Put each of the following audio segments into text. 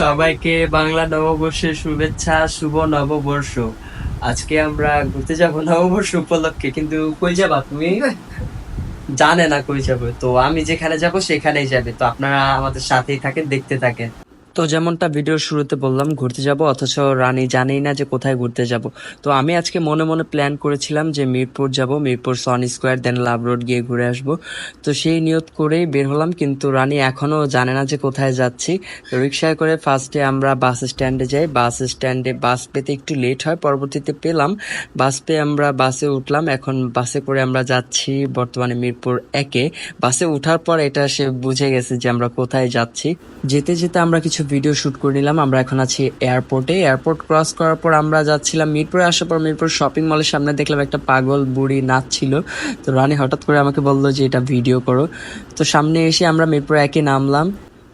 সবাইকে বাংলা নববর্ষের শুভেচ্ছা, শুভ নববর্ষ। আজকে আমরা ঘুরতে যাব নববর্ষ উপলক্ষে, কিন্তু কই যাবা তুমি? জানে না কই যাবে। তো আমি যেখানে যাব সেখানেই যাবে। তো আপনারা আমাদের সাথেই থাকেন, দেখতে থাকেন। তো যেমনটা ভিডিওর শুরুতে বললাম, ঘুরতে যাব, অথচ রানী জানেই না যে কোথায় ঘুরতে যাব। তো আমি আজকে মনে মনে প্ল্যান করেছিলাম যে মিরপুর যাব, মিরপুর সন স্কোয়ার দেন লাভ রোড গিয়ে ঘুরে আসব। তো সেই নিয়ত করেই বের হলাম, কিন্তু রানী এখনও জানে না যে কোথায় যাচ্ছি। তো রিক্সায় করে ফার্স্টে আমরা বাস স্ট্যান্ডে যাই। বাস স্ট্যান্ডে বাস পেতে একটু লেট হয়, পরবর্তীতে পেলাম। বাস পেয়ে আমরা বাসে উঠলাম। এখন বাসে করে আমরা যাচ্ছি বর্তমানে মিরপুর একে। বাসে ওঠার পর এটা সে বুঝে গেছে যে আমরা কোথায় যাচ্ছি। যেতে যেতে আমরা কিছু ভিডিও শ্যুট করে নিলাম। আমরা এখন আছি এয়ারপোর্টে এয়ারপোর্ট ক্রস করার পর আমরা যাচ্ছিলাম মিরপুরে। আসার পর মিরপুর শপিং মলের সামনে দেখলাম একটা পাগল বুড়ি নাচছিল। তো রানী হঠাৎ করে আমাকে বলল যে, এটা ভিডিও করো। তো সামনে এসে আমরা মিরপুর একে নামলাম।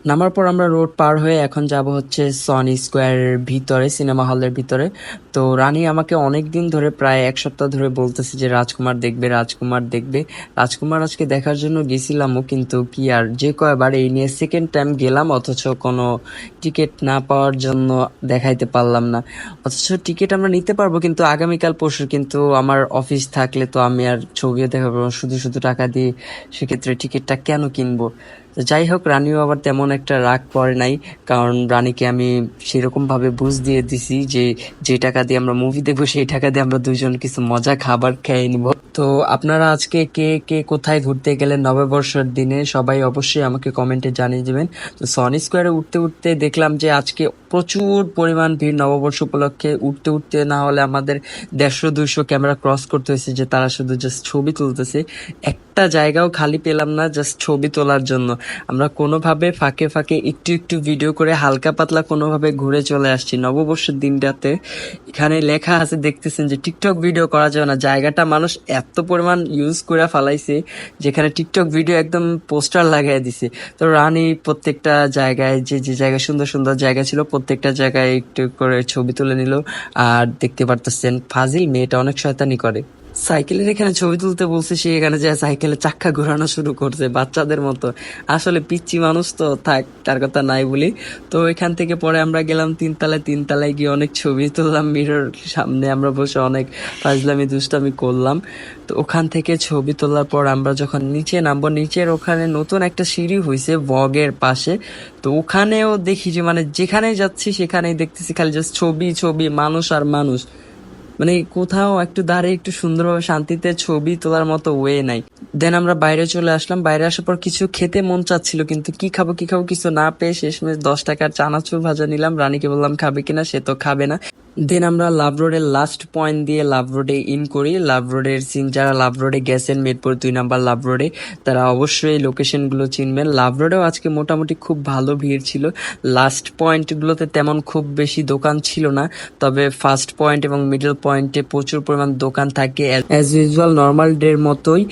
নামার পর আমরা রোড পার হয়ে এখন যাব হচ্ছে সনি স্কোয়ারের ভিতরে সিনেমা হলের ভিতরে। তো রানী আমাকে অনেক দিন ধরে প্রায় এক সপ্তাহ ধরে বলতেছে যে, রাজকুমার দেখবে রাজকুমার দেখবে। রাজকুমার আজকে দেখার জন্য গেছিলামও, কিন্তু কি আর, যে কয়বার এই নিয়ে সেকেন্ড টাইম গেলাম, অথচ কোনো টিকিট না পাওয়ার জন্য দেখাইতে পারলাম না। অথচ টিকিট আমরা নিতে পারব, কিন্তু আগামীকাল পরশু কিন্তু আমার অফিস থাকলে তো আমি আর ছবিও দেখাবো শুধু শুধু টাকা দিয়ে সেক্ষেত্রে টিকিটটা কেন কিনবো? তো যাই হোক, রানীও আবার তেমন একটা রাগ করে নাই, কারণ রানীকে আমি সেরকম ভাবে বুঝ দিয়ে দিছি যে যে টাকা দিয়ে আমরা মুভি দেখব, সেই টাকা দিয়ে আমরা দুজন কিছু মজা খাবার খেয়ে নিব। তো আপনারা আজকে কে কে কোথায় ঘুরতে গেলেন নববর্ষের দিনে, সবাই অবশ্যই আমাকে কমেন্টে জানিয়ে দেবেন। তো সনি স্কোয়ারে উঠতে উঠতে দেখলাম যে আজকে প্রচুর পরিমাণ ভিড় নববর্ষ উপলক্ষে। উঠতে উঠতে না হলে আমাদের দেড়শো দুইশো ক্যামেরা ক্রস করতে হয়েছে যে তারা শুধু জাস্ট ছবি তুলতেছে। একটা জায়গাও খালি পেলাম না জাস্ট ছবি তোলার জন্য। আমরা কোনোভাবে ফাঁকে ফাঁকে একটু একটু ভিডিও করে হালকা পাতলা কোনোভাবে ঘুরে চলে আসছি। নববর্ষের দিনটাতে এখানে লেখা আছে, দেখতেছেন যে টিকটক ভিডিও করা যাবে না। জায়গাটা মানুষ এত পরিমাণ ইউজ করে ফালাইছে, যেখানে টিকটক ভিডিও একদম পোস্টার লাগাই দিছে। তো রানী প্রত্যেকটা জায়গায়, যে যে জায়গায় সুন্দর সুন্দর জায়গা ছিল, প্রত্যেকটা জায়গায় একটু করে ছবি তুলে নিল। আর দেখতে পারতেছেন ফাজিল, মেয়েটা অনেক শয়তানি করে। সাইকেলের এখানে ছবি তুলতে বলছে সে এখানে যায় সাইকেলে চাক্কা ঘোরানো শুরু করছে বাচ্চাদের মতো। আসলে পিচ্ছি মানুষ তো, থাক, তার কথা নাই বলি। তো এখান থেকে পরে আমরা গেলাম তিনতলায় তিনতলায় গিয়ে অনেক ছবি তুললাম মিরর সামনে আমরা বসে অনেক ফাজলামি, দুষ্টামি করলাম। তো ওখান থেকে ছবি তোলার পর আমরা যখন নিচে নামবো, নিচের ওখানে নতুন একটা সিঁড়ি হয়েছে বগের পাশে। তো ওখানেও দেখি যে মানে যেখানে যাচ্ছি সেখানেই দেখতেছি খালি জাস্ট ছবি ছবি, মানুষ আর মানুষ। মানে কোথাও একটু দাঁড়িয়ে একটু সুন্দরভাবে শান্তিতে ছবি তোলার মতো ওয়ে নাই। দেন আমরা বাইরে চলে আসলাম। বাইরে আসার পর কিছু খেতে মন চাচ্ছিল, কিন্তু কি খাব কি খাব কিছু না পেয়ে শেষমেশ দশ টাকার চানাচুর ভাজা নিলাম। রানীকে বললাম, খাবে কিনা? সে তো খাবে না। দেন আমরা লাভ রোডের লাস্ট পয়েন্ট দিয়ে লাভ রোডে ইন করি। লাভ রোডের সিন যারা লাভ রোডে গেছেন মেদপুর দুই নাম্বার লাভ রোডে তারা অবশ্যই লোকেশনগুলো চিনবেন। লাভ রোডেও আজকে মোটামুটি খুব ভালো ভিড় ছিল। লাস্ট পয়েন্টগুলোতে তেমন খুব বেশি দোকান ছিল না। তবে ফার্স্ট পয়েন্ট এবং মিডল পয়েন্টে প্রচুর পরিমাণ দোকান থাকে। অ্যাজ ইউজুয়াল নর্মাল ডের মতোই।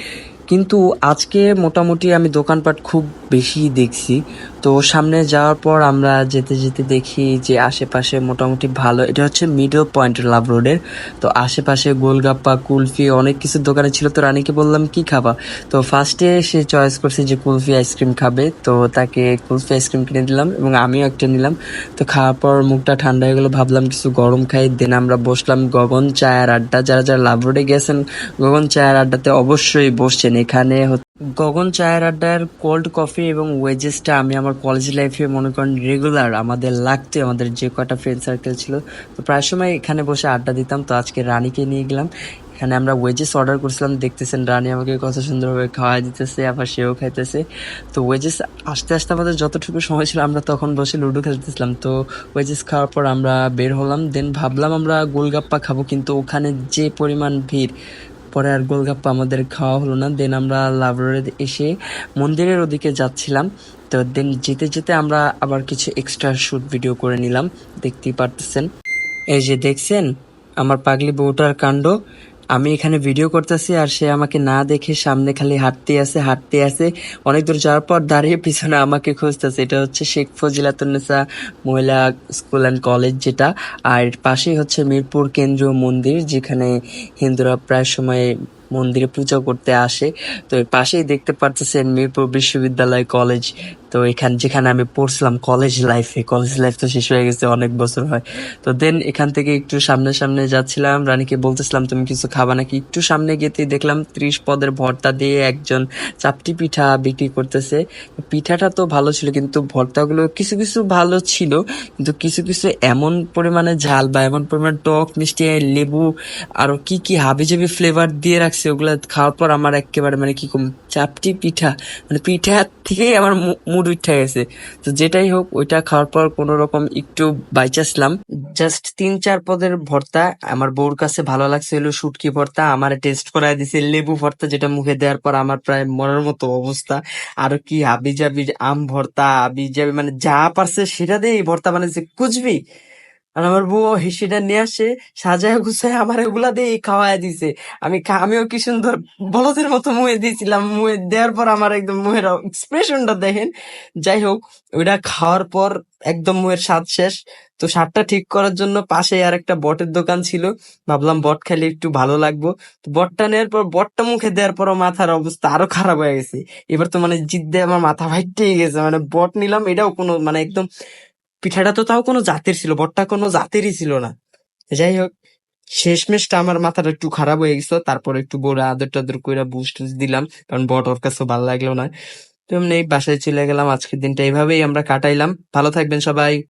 কিন্তু আজকে মোটামুটি আমি দোকানপাট খুব বেশি দেখছি। তো সামনে যাওয়ার পর আমরা যেতে যেতে দেখি যে আশেপাশে মোটামুটি ভালো। এটা হচ্ছে মিডল পয়েন্ট লাভ রোডের তো আশেপাশে গোলগাপ্পা, কুলফি অনেক কিছু দোকানে ছিল। তো রানীকে বললাম, কি খাবা? তো ফার্স্টে সে চয়েস করছে যে কুলফি আইসক্রিম খাবে। তো তাকে কুলফি আইসক্রিম কিনে দিলাম এবং আমিও একটা নিলাম। তো খাওয়ার পর মুখটা ঠান্ডা হয়ে গেলো। ভাবলাম কিছু গরম খাই। দেন আমরা বসলাম গগন চায়ের আড্ডা। যারা যারা লাভ রোডে গেছেন, গগন চায়ের আড্ডাতে অবশ্যই বসছেন। এখানে গগন চায়ের আড্ডার কোল্ড কফি এবং ওয়েজেসটা আমি আমার কলেজ লাইফে মনে করেন রেগুলার আমাদের লাগতো আমাদের যে কটা ফ্রেন্ড সার্কেল ছিল। তো প্রায় সময় এখানে বসে আড্ডা দিতাম। তো আজকে রানীকে নিয়ে গেলাম। এখানে আমরা ওয়েজেস অর্ডার করছিলাম। দেখতেছেন রানী আমাকে কত সুন্দরভাবে খাওয়া দিতেছে, আবার সেও খাইতেছে। তো ওয়েজেস আস্তে আস্তে আমাদের যতটুকু সময় ছিল, আমরা তখন বসে লুডো খেলতেছিলাম। তো ওয়েজেস খাওয়ার পর আমরা বের হলাম। দেন ভাবলাম আমরা গোলগাপ্পা খাব, কিন্তু ওখানে যে পরিমাণ ভিড় পরে আর গোলগাপ্পা আমাদের খাওয়া হলো না। দেন আমরা লাভরে এসে মন্দিরের ওদিকে যাচ্ছিলাম। তো দেন যেতে যেতে আমরা আবার কিছু এক্সট্রা শুট ভিডিও করে নিলাম। দেখতেই পারতেছেন। এই যে দেখছেন, আমার পাগলি বউটার কাণ্ড। আমি এখানে ভিডিও করতেছি আর সে আমাকে না দেখে সামনে খালি হাঁটতে আছে হাঁটতে আছে। অনেক দূর যাওয়ার পর দাঁড়িয়ে পিছনে আমাকে খুঁজতেছে। এটা হচ্ছে শেখ ফজিলাতুন্নেসা মহিলা স্কুল অ্যান্ড কলেজ যেটা। আর পাশেই হচ্ছে মিরপুর কেন্দ্রীয় মন্দির, যেখানে হিন্দুরা প্রায় সময় মন্দিরে পূজা করতে আসে। তো পাশেই দেখতে পারতেছেন মিরপুর বিশ্ববিদ্যালয় কলেজ তো এখান, যেখানে আমি পড়ছিলাম কলেজ লাইফে কলেজ লাইফ তো শেষ হয়ে গেছে অনেক বছর হয়। তো দেন এখান থেকে একটু সামনে সামনে যাচ্ছিলাম, রানীকে বলতেছিলাম, তুমি কিছু খাবা নাকি? একটু সামনে গেতেই দেখলাম ত্রিশ পদের ভর্তা দিয়ে একজন চাপটি পিঠা বিক্রি করতেছে। পিঠাটা তো ভালো ছিল, কিন্তু ভর্তাগুলো কিছু কিছু ভালো ছিল, কিন্তু কিছু কিছু এমন পরিমাণে ঝাল বা এমন পরিমাণে টক, মিষ্টি, লেবু, আরও কি কি হাবিজাবি ফ্লেভার দিয়ে রাখছে, ওগুলো খাওয়ার পর আমার একেবারে মানে কি চাপটি পিঠা মানে পিঠা থেকেই আমার মুড উঠে গেছে। তো যেটাই হোক, ওইটা খাওয়ার পর কোনো রকম একটু বাইচাসলাম। জাস্ট তিন, চার পদের ভর্তা, আমার বউর কাছে ভালো লাগছে হলো শুটকি ভর্তা, আমার টেস্ট করায় দিছে লেবু ভর্তা, যেটা মুখে দেওয়ার পর আমার প্রায় মরার মতো অবস্থা। আর কি হাবি আম ভর্তা হাবি জাবি মানে যা পারছে সেটা দিয়ে ভর্তা বানিয়েছে কুচবি আর আমার বউ সেটা নিয়ে আসে, সাজায় গুছায় আমার এগুলা দিয়ে খাওয়ায় দিছে। আমি আমিও কি সুন্দর বলদের মতো মুয়ে দিয়েছিলাম, মুয়ে দেওয়ার পর আমার একদম মুহের এক্সপ্রেশনটা দেখেন। যাই হোক, ওইটা খাওয়ার পর একদম মুহের স্বাদ শেষ। তো স্বাদটা ঠিক করার জন্য পাশে আর একটা বটের দোকান ছিল। ভাবলাম বট খেলে একটু ভালো লাগবো। তো বটটা নেওয়ার পর, বটটা মুখে দেওয়ার পর মাথার অবস্থা আরও খারাপ হয়ে গেছে। এবার তো মানে জিদ দিয়ে আমার মাথা ফাইটেই গেছে। মানে বট নিলাম, এটাও কোনো মানে একদম পিঠাটা তো তাও কোনো জাতের ছিল, বটটা কোনো জাতেরই ছিল না। যাই হোক, শেষমেশটা আমার মাথাটা একটু খারাপ হয়ে গেছিল, তারপর একটু বড় আদর টাদর করে বুস্ট দিলাম, কারণ বট ওর কাছে ভালো লাগল না। তো এমনি বাসায় চলে গেলাম, আজকের দিনটা এইভাবেই আমরা কাটাইলাম। ভালো থাকবেন সবাই।